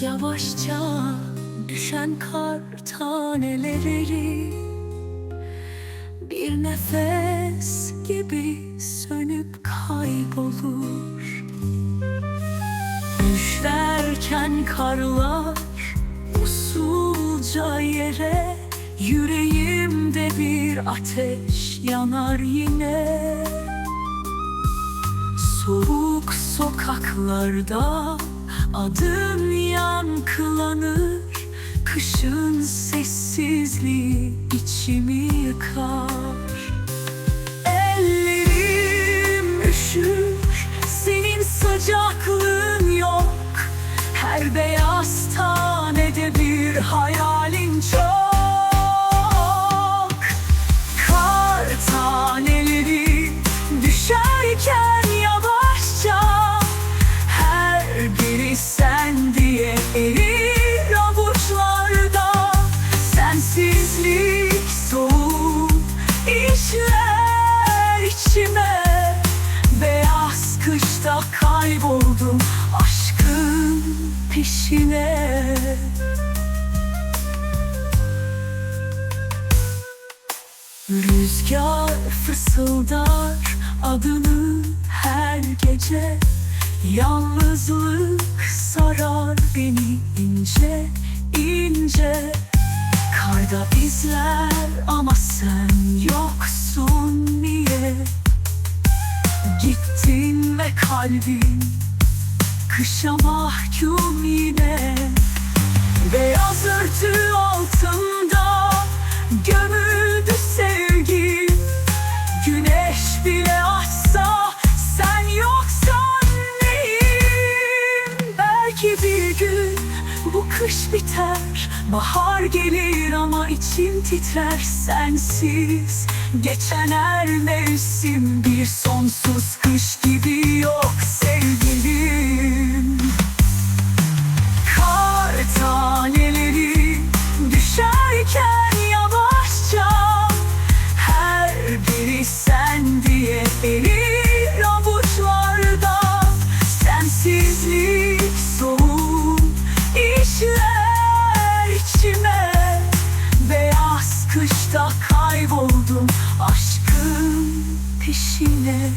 Yavaşça düşen kar taneleri Bir nefes gibi sönüp kaybolur. Düşerken karlar usulca yere Yüreğimde bir ateş yanar yine. Soğuk sokaklarda adım yankılanır Kışın sessizliği içimi yıkar. Ellerim üşür senin sıcaklığın yok. Her beyaz tanede bir hayalin çok Kar düşerken yavaşça Her biri sen erir avuçlarda. Sensizlik soğuk işler içime Beyaz kışta kayboldum aşkın peşine Rüzgar fısıldar adını her gece. Yalnızlık sarar beni ince ince. Karda izler ama sen yoksun niye? Gittin ve kalbim kışa mahkum yine. Beyaz örtü altında bir gün bu kış biter. Bahar gelir ama içim titrer sensiz. Geçen her mevsim bir sonsuz kış gibi yok. sevgilim Bakışta kayboldum aşkın peşine.